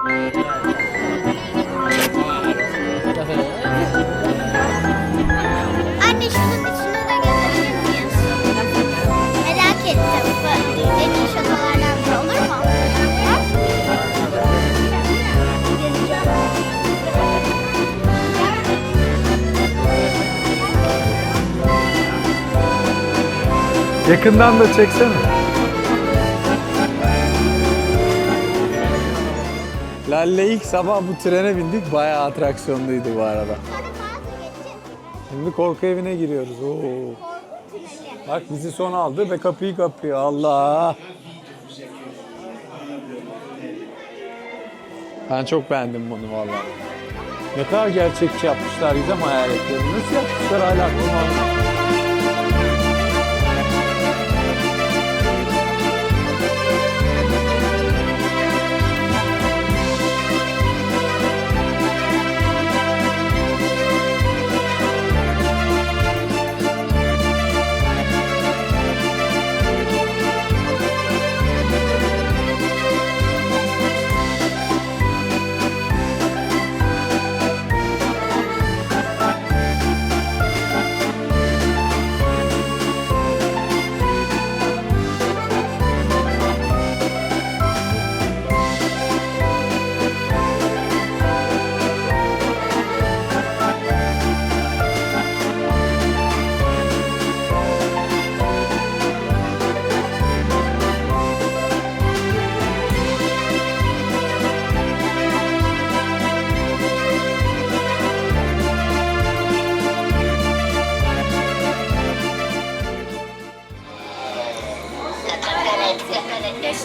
Anne şunun içine de gezebilir miyiz? Merak ettim. İyi şatolardan biri olur mu? Yakından da çeksene. Lalle ilk sabah bu trene bindik. Bayağı atraksiyonluydu bu arada. Şimdi korku evine giriyoruz. Oo. Bak bizi son aldı ve kapıyı kapıyor. Allah. Ben çok beğendim bunu vallahi. Ne kadar gerçekçi yapmışlar Gizem hayaletlerini. Nasıl yapmışlar hala almıyor.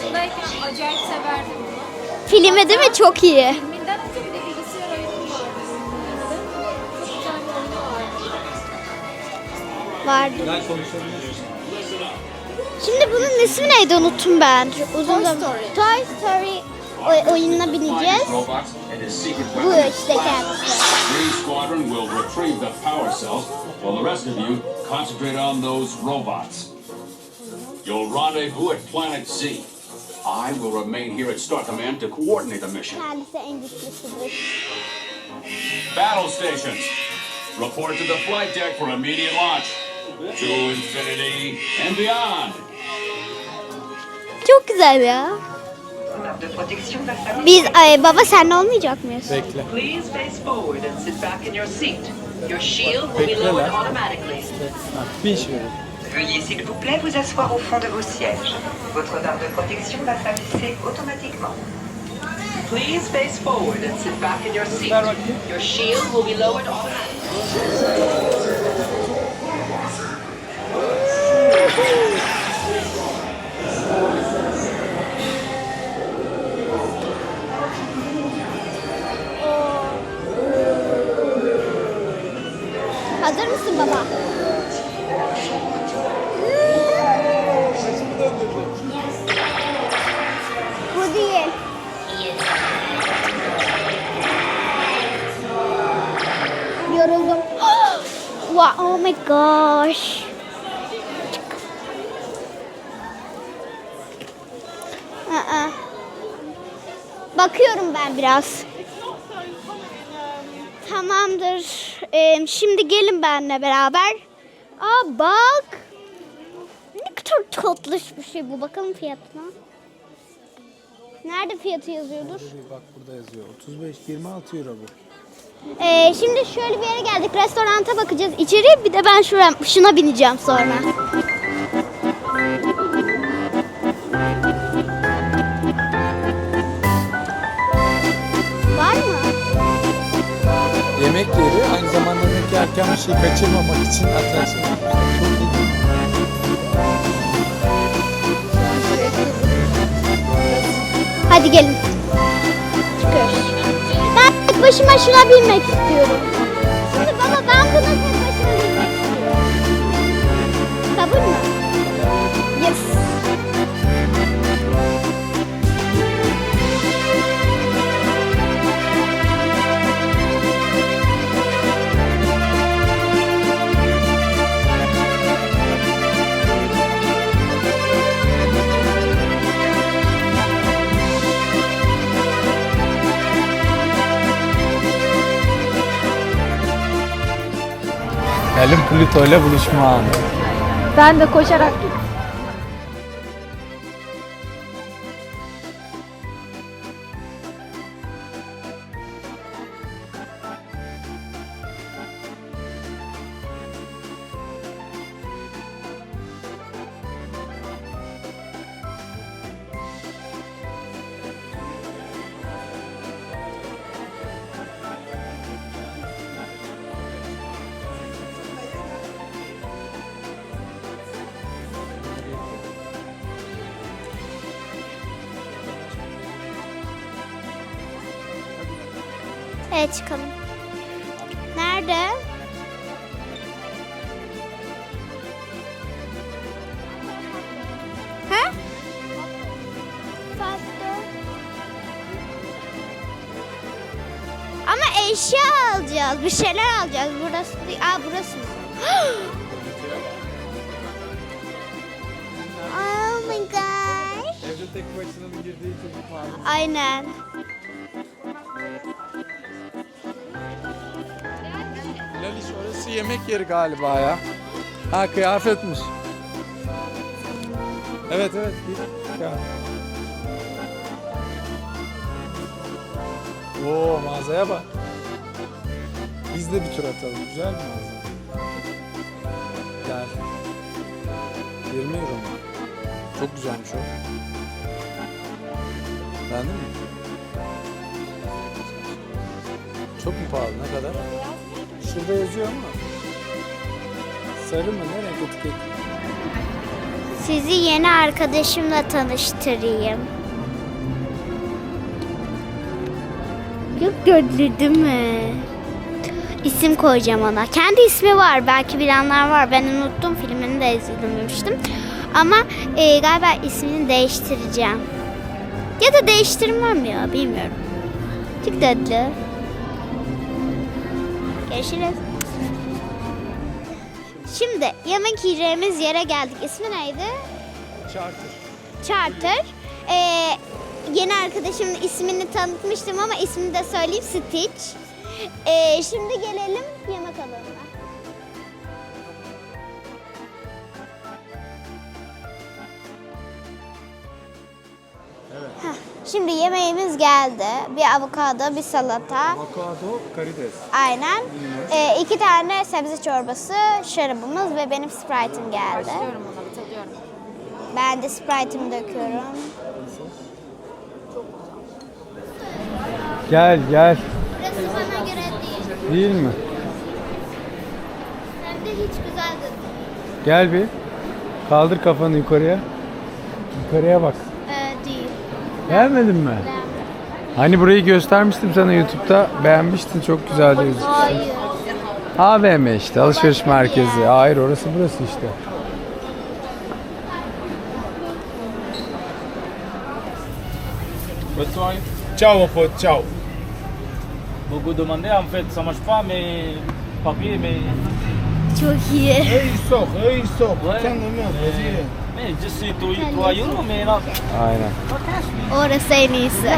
Yaşındayken acayip severdim bunu. Filmi değil mi? Çok iyi. Filminden önce bir de bilgisayar oyunu vardı. Çok güzel bir oyunu vardı. Vardı. Şimdi bunun ismi neydi unuttum ben. Uzun Toy Story. Toy Story oy- oyununa bineceğiz. And secret Bu weapon. işte kendisi. Green Squadron will retrieve the power cells, while the rest of you concentrate on those robots. You'll rendezvous at Planet Z. I will remain here at Star Command to coordinate the mission. Kendisi en. Battle stations, report to the flight deck for immediate launch. To infinity and beyond. Çok güzel ya. Biz ay, baba sen olmayacak mıyız? Bekle. Please face forward and sit back in your seat. Your shield will be lowered automatically. Bir iş verin. Veuillez s'il vous plaît vous asseoir au fond de vos sièges. Votre barre de protection va s'afficher automatiquement. Please face forward and sit back in your seat. Your shield will be lowered automatically. Oh my gosh. Aa. Bakıyorum ben biraz. Tamamdır. Ee, şimdi gelin benimle beraber. Aa bak. Ne kadar tatlış bir şey bu. Bakalım fiyatına. Nerede fiyatı yazıyordur? Bak burada yazıyor. 35 26 euro bu. Ee, şimdi şöyle bir yere geldik. Restoranta bakacağız. İçeri bir de ben şuraya, şuna bineceğim sonra. Var mı? Yemek yeri aynı zamanda yemek yerken bir şey kaçırmamak için atraksiyon yapmışlar. Çok iyi. Hadi gelin. Çıkıyoruz. Ben başıma şuna binmek istiyorum. Şimdi baba ben buna Gelin Pluto ile buluşma anı. Ben de koşarak Evet çıkalım. Nerede? Ha? Pasta. Ama eşya alacağız. Bir şeyler alacağız. Burası değil. Aa burası mı? oh my gosh. Evde tek başına girdiği çocuk malum. Aynen. Yemek yeri galiba ya. Ha kıyafetmiş. Evet evet. Oo mağazaya bak. Biz de bir tur atalım. Güzel bir mağaza. Gel. 20 euro mu? Çok güzelmiş o. Beğendin mi? Çok mu pahalı? Ne kadar? Şurada yazıyor ama. Sarı mı? Ne renk etiket? Sizi yeni arkadaşımla tanıştırayım. Çok gördü değil mi? İsim koyacağım ona. Kendi ismi var. Belki bilenler var. Ben unuttum. Filmini de izlememiştim. Ama e, galiba ismini değiştireceğim. Ya da değiştirmem ya. Bilmiyorum. Çok tatlı. Görüşürüz. Şimdi yemek yiyeceğimiz yere geldik. İsmi neydi? Charter. Charter. Ee, yeni arkadaşımın ismini tanıtmıştım ama ismini de söyleyeyim Stitch. Ee, şimdi gelelim Şimdi yemeğimiz geldi. Bir avokado, bir salata. Avokado, karides. Aynen. Ee, iki tane sebze çorbası, şarabımız ve benim Sprite'ım geldi. başlıyorum ona bir tadıyorum. Ben de Sprite'ımı döküyorum. Gel gel. Burası bana göre değil. Değil mi? Hem de hiç güzel değil. Gel bir. Kaldır kafanı yukarıya. Yukarıya bak. Beğenmedin mi? Hani burayı göstermiştim sana YouTube'da. Beğenmiştin. Çok güzel diyorsun. Hayır. AVM işte alışveriş merkezi. Hayır orası burası işte. Ciao ciao. Beaucoup demandé en fait, ça marche pas mais papier mais. Çok iyi. É isso, é isso. Entendo mesmo. É. Man, just Aynen. I'll catch me. Orası en iyisi.